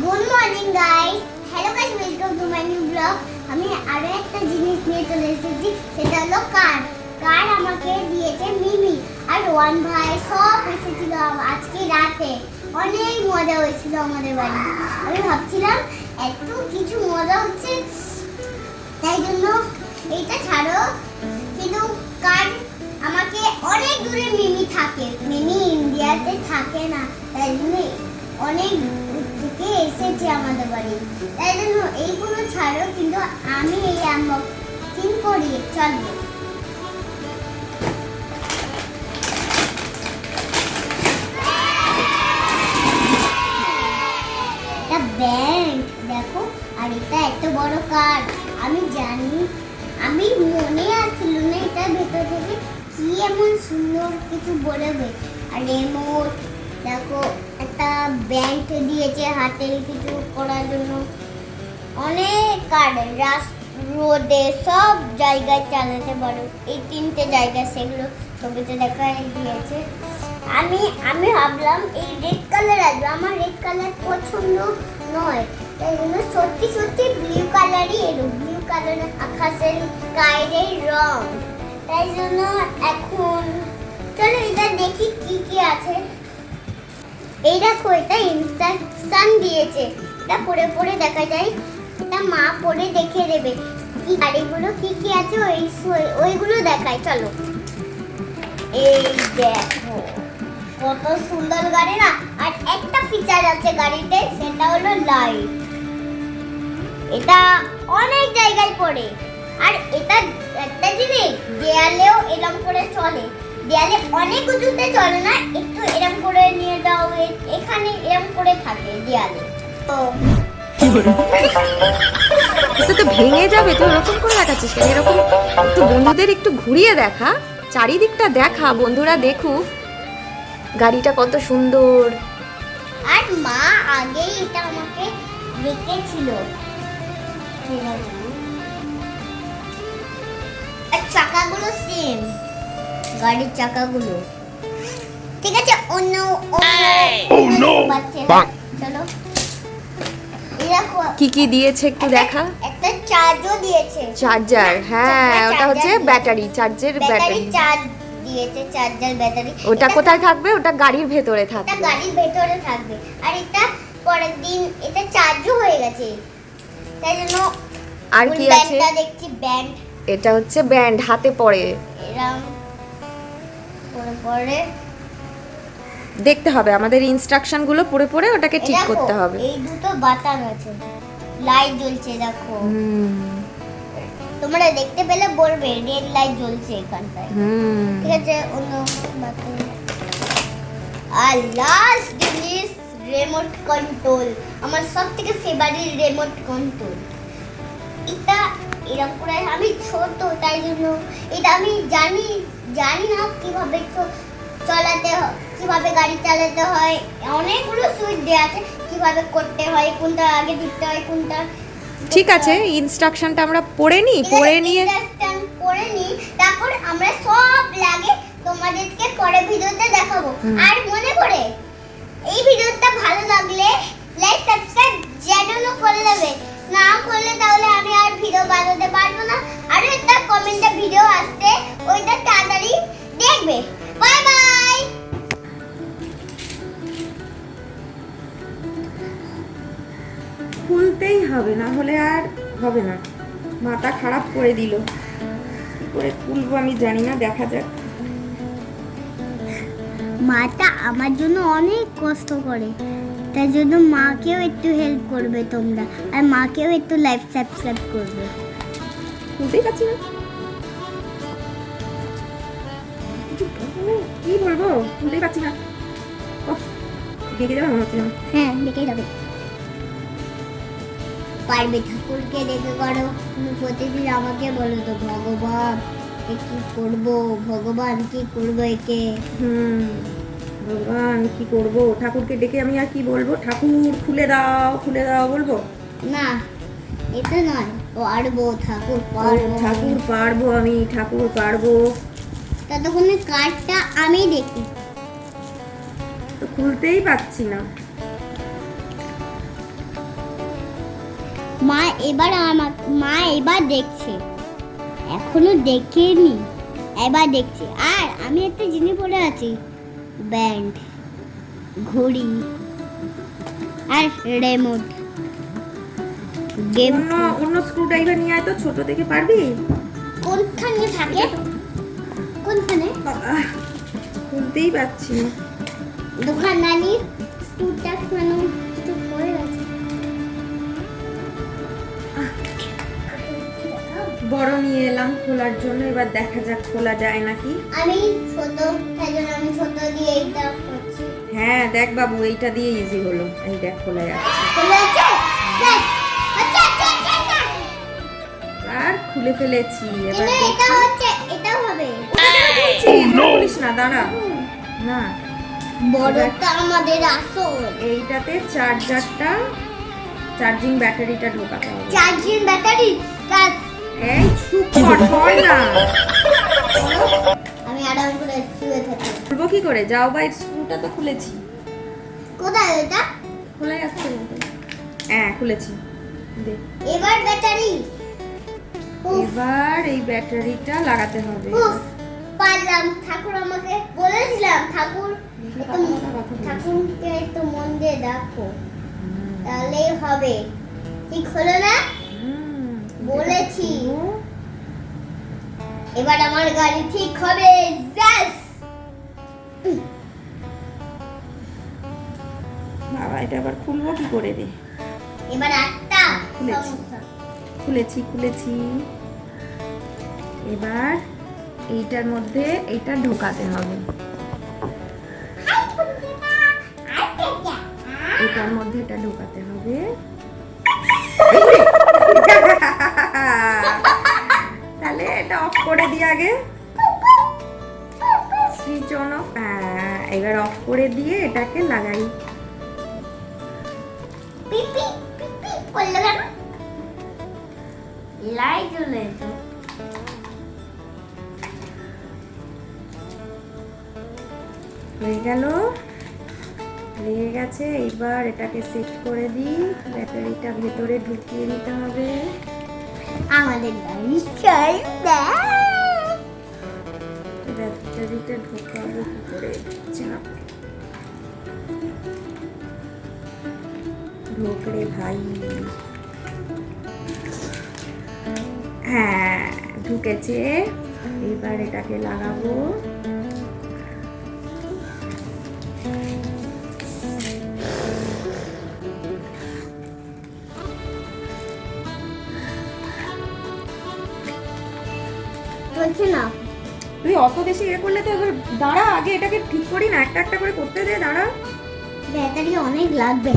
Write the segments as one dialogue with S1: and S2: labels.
S1: Good morning guys hello guys welcome to my new blog আমি আরও একটা জিনিস নিয়ে চলে এসেছি, সেটা হলো কার কার আমাকে দিয়েছে মিমি আর ওয়ান ভাই। সব এসেছিল আজকে রাতে। অনেক মজা হয়েছিল আমাদের বাড়ি আমি ভাবছিলাম, এত কিছু মজা হচ্ছে। তাই জন্য এইটা ছাড়ো। কিন্তু কার আমাকে অনেক দূরে মিমি থাকে। মিমি ইন্ডিয়াতে থাকে না। তাই জন্য অনেক দূর থেকে এসেছে আমাদের বাড়ি। তাই জন্য এইগুলো ছাড়ো কিন্তু আমি এই আনবক্সিং করি, চলবে। এটা ব্যাংক, দেখো, আর এটা এত বড় কার্ড। আমি জানি, আমি মনে আসছিল না এটার ভেতর থেকে কি এমন সুন্দর কিছু বলবে। আর রেমোট, দেখো একটা ব্যাংক দিয়েছে হাতে কিছু করার জন্য। অনেক কার্ড রোডে সব জায়গায় চালাতে পারো। এই তিনটে জায়গা সেগুলো ছবিতে দেখা দিয়েছে। আমি আমি ভাবলাম এই রেড কালার আসবে। আমার রেড কালার পছন্দ নয়। জন্য সত্যি সত্যি ব্লু কালারই এলো। ব্লু কালার আকাশের গায়ের রং। তাই জন্য এখন, চলো এটা দেখি কি কি আছে এই দেখো এটা ইনস্ট্রাকশন দিয়েছে। এটা পড়ে পড়ে দেখা যায়, এটা মা পড়ে দেখে দেবে। কি গাড়িগুলো কি কি আছে, ওই ওইগুলো দেখায়, চলো। এই দেখো, কত সুন্দর গাড়ি না? আর একটা ফিচার আছে গাড়িতে, সেটা হলো লাইট এটা অনেক জায়গায় পড়ে। আর এটা একটা জিনিস, দেয়ালেও এরম করে চলে। দেয়ালে অনেক উঁচুতে চলে না একটু এরম করে নিয়ে যাও এখানে এরম করে থাকে দেয়ালে। তো
S2: এটা তো ভেঙে যাবে তো এরকম করে দেখাচ্ছিস কেন? এরকম একটু বন্ধুদের একটু ঘুরিয়ে দেখা চারিদিকটা দেখা বন্ধুরা দেখুক গাড়িটা কত সুন্দর।
S1: আর মা আগেই এটা আমাকে রেখেছিল আর চাকাগুলো সেম গাড়ির চাকাগুলো। ঠিক আছে? অন্য অন্য বাচ্চারা, চলো।
S2: কি কি দিয়েছে একটু দেখা?
S1: একটা চার্জও দিয়েছে।
S2: চার্জার হ্যাঁ ওটা হচ্ছে ব্যাটারি চার্জের
S1: ব্যাটারি চার্জ দিয়েছে চার্জার ব্যাটারি
S2: ওটা কোথায় থাকবে? ওটা গাড়ির ভেতরে
S1: এটা
S2: থাকবে।
S1: গাড়ির ভেতরে থাকবে। আর এটা পরের দিন এটা চার্জও হয়ে গেছে। তাই জন্য
S2: আর কি আছে?
S1: দেখছি ব্যান্ড
S2: এটা হচ্ছে ব্যান্ড হাতে পড়ে।
S1: এরম। পরে
S2: দেখতে হবে আমাদের ইনস্ট্রাকশনগুলো পড়ে পড়ে ওটাকে ঠিক করতে হবে।
S1: এই দুটো বাতান আছে লাইট জ্বলছে দেখো। তোমরা দেখতে পেলে বলবে রেড লাইট জ্বলছে এখানটায়। ঠিক আছে অন্য বাতান আর লাস্ট জিনিস রিমোট কন্ট্রোল আমার সব থেকে ফেভারিট রিমোট কন্ট্রোল এরকম করে আমি ছোট তাই জন্য এটা আমি জানি জানি না কীভাবে চালাতে হয় কীভাবে গাড়ি চালাতে হয়। অনেকগুলো সুইচ দেওয়া আছে কীভাবে করতে হয় কোনটা আগে দিতে হয় কোনটা
S2: ঠিক আছে ইনস্ট্রাকশনটা আমরা পড়ে নিই পড়ে নিয়ে
S1: নিই তারপর আমরা সব লাগে তোমাদেরকে পরে ভিডিওতে দেখাবো। আর মনে করে এই ভিডিওটা ভালো লাগলে লাইক সাবস্ক্রাইব যেন করে দেবে। না করলে তাহলে আমি আর ভিডিও বানাতে পারব না। আর একটা কমেন্টে ভিডিও আসছে ওইটা তাড়াতাড়ি দেখবে। বাই বাই
S2: খুলতেই হবে না হলে আর হবে না। মাথা খারাপ করে দিল। কি করে খুলবো আমি জানি না দেখা যাক।
S1: মাটা আমার জন্য অনেক কষ্ট করে। তাই জন্য মাকেও একটু হেল্প করবে তোমরা। আর মাকেও একটু লাইভ সাবস্ক্রাইব করবে।
S2: কিছু বলব? কি বলব? পারছি না। যাবে মনে হচ্ছে
S1: হ্যাঁ দেখেই যাবে পারবে ঠাকুরকে ডেকে করো। তুমি প্রতিদিন আমাকে বলো তো ভগবান এ কি করব? ভগবান কি করব একে?
S2: হুম। ভগবান কি করব? ঠাকুরকে ডেকে আমি আর কি বলব? ঠাকুর খুলে দাও খুলে দাও বলব?
S1: না এটা নয়। পারব ঠাকুর পারব।
S2: ঠাকুর পারব আমি ঠাকুর পারব।
S1: ততক্ষণে কার্ডটা আমি দেখি।
S2: তো খুলতেই পাচ্ছি না।
S1: মা এবার আমার মা এবার দেখছে। এখনও দেখেনি। এবার দেখছে। আর আমি একটা জিনিস পরে আছি। ব্যান্ড ঘড়ি আর রেমোট। গেম
S2: অন্য অন্য স্ক্রু ড্রাইভার নিয়ে আয় তো ছোট দেখে পারবি?
S1: কোনখানে থাকে? কোনখানে?
S2: খুলতেই পারছি না।
S1: দোকানদানি স্টুটা মানে কিছু পড়ে গেছে।
S2: বড় নিয়ে এলাম খোলার জন্য এবার দেখা যাক খোলা যায় নাকি।
S1: আমি ছোট তাই জন্য আমি ছোট দিয়ে এইটা করছি।
S2: হ্যাঁ দেখ বাবু এইটা দিয়ে ইজি হলো। এই দেখ খোলা যাচ্ছে।
S1: আচ্ছা আচ্ছা আচ্ছা
S2: আর খুলে ফেলেছি এবার
S1: এটা হচ্ছে এটাও হবে।
S2: বলিস না দাঁড়া। না।
S1: বড়টা আমাদের আসল।
S2: এইটাতে চার্জারটা চার্জিং ব্যাটারিটা ঢোকাতে হবে।
S1: চার্জিং ব্যাটারি
S2: এই না।
S1: আমি আরাম করে শুয়ে থাকি।
S2: খুলবো কি করে? যাও বা স্ক্রুটা তো খুলেছি।
S1: কোথায় এটা?
S2: খোলা যাচ্ছে হ্যাঁ খুলেছি।
S1: এবার ব্যাটারি।
S2: এবার এই ব্যাটারিটা লাগাতে হবে।
S1: পারলাম। ঠাকুর আমাকে বলেছিলাম ঠাকুর ঠাকুরকে একটু মন দিয়ে দেখো। তাহলেই হবে। ঠিক হলো না
S2: হুম,
S1: বলেছি।
S2: খুলবো।
S1: এবার আমার গাড়ি ঠিক হবে। ব্যাস।
S2: বাবা এটা আবার খুলবো কি করে রে?
S1: এবার একটা
S2: খুলেছি। খুলেছি খুলেছি। এবার এইটার মধ্যে এইটা ঢোকাতে হবে। এটার মধ্যে এটা ঢোকাতে হবে। এটা অফ করে দিই আগে। সুইচ অন অফ এবার অফ করে দিয়ে এটাকে লাগাই।
S1: লাইট জ্বলে
S2: হয়ে গেল। লেগে গেছে এবার এটাকে সেট করে দিই। ব্যাটারিটা ভেতরে ঢুকিয়ে দিতে হবে।
S1: আমাদের বাড়ি চলবে
S2: ব্যাটারিটা ঢোকাবো কি করে ঢোকরে ভাই। হ্যাঁ ঢুকেছে। এবার এটাকে লাগাবো।
S1: চলছে না।
S2: তুই অত বেশি ইয়ে করলে তো এবার দাঁড়া আগে এটাকে ঠিক করি না একটা একটা করে করতে দে দাঁড়া।
S1: ব্যাটারি অনেক লাগবে।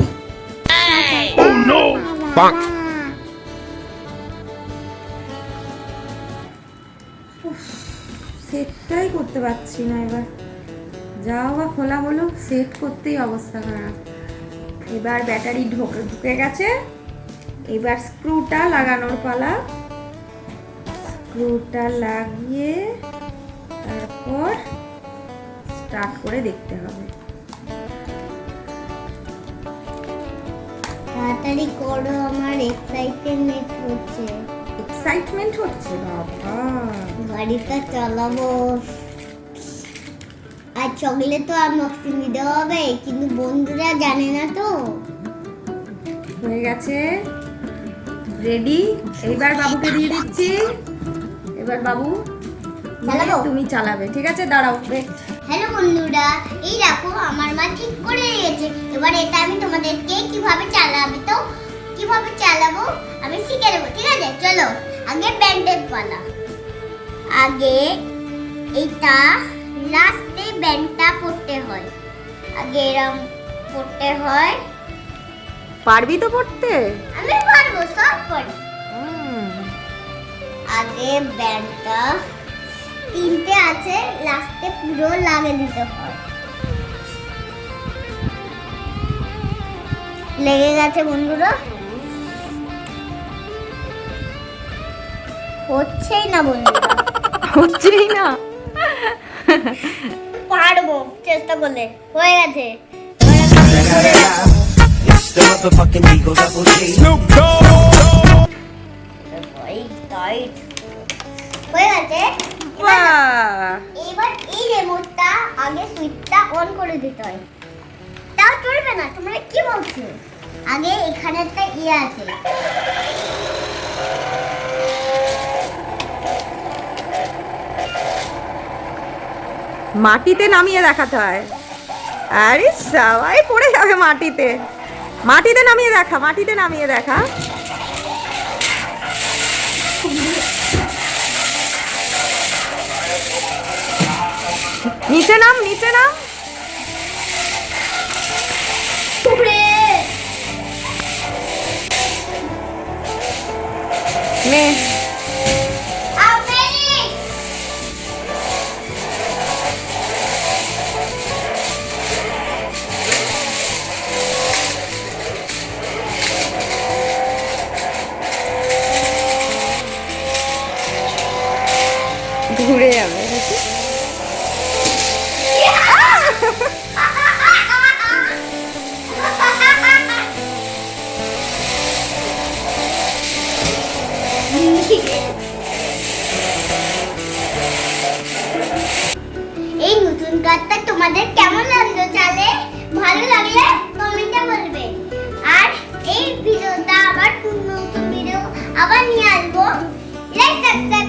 S2: সেটটাই করতে পারছি না এবার। যাও বা খোলা হলো সেট করতেই অবস্থা খারাপ। এবার ব্যাটারি ঢোকে ঢুকে গেছে। এবার স্ক্রুটা লাগানোর পালা। স্ক্রুটা লাগিয়ে তারপর স্টার্ট করে দেখতে হবে।
S1: তাড়াতাড়ি করো আমার এক্সাইটমেন্ট হচ্ছে।
S2: এক্সাইটমেন্ট হচ্ছে বাবা।
S1: গাড়িটা চালাবো। আর চকলেট তো আর আনবক্সিং দিতে হবে কিন্তু বন্ধুরা জানে না তো।
S2: হয়ে গেছে। রেডি এইবার বাবুকে দিয়ে দিচ্ছি। এবার বাবু
S1: চালাবো?
S2: তুমি চালাবে ঠিক আছে? দাঁড়াও
S1: হ্যালো বন্ধুরা এই দেখো আমার মা ঠিক করে দিয়েছে। এবার এটা আমি তোমাদেরকে কীভাবে চালাবে তো? কীভাবে চালাবো? আমি শিখে দেবো ঠিক আছে? চলো আগে ব্যান্ডেজ পালা আগে এটা লাস্টে ব্যান্ডটা পড়তে হয়। আগে এরম পড়তে হয়।
S2: পারবি তো পড়তে
S1: আমি পারব সব পারি আগে ব্যান্ডটা তিনটে আছে লাস্টে পুরো লাগে দিতে হয়। লেগে গেছে বন্ধুরা? হচ্ছেই না বন্ধুরা।
S2: হচ্ছেই না।
S1: পারব চেষ্টা করলে। হয়ে গেছে।
S3: It's the motherfucking Eagle Double G. Snoop Dogg.
S2: মাটিতে নামিয়ে দেখাতে হয়। আরে সবাই, পড়ে যাবে মাটিতে। মাটিতে নামিয়ে দেখা, মাটিতে নামিয়ে দেখা। নিচে নাম নিচে নাম।
S1: এই নতুন গানটা তোমাদের কেমন লাগল চালে ভালো লাগলে কমেন্টে বলবে। আর এই ভিডিওটা আবার নতুন ভিডিও আবার নিয়ে আসব। Like subscribe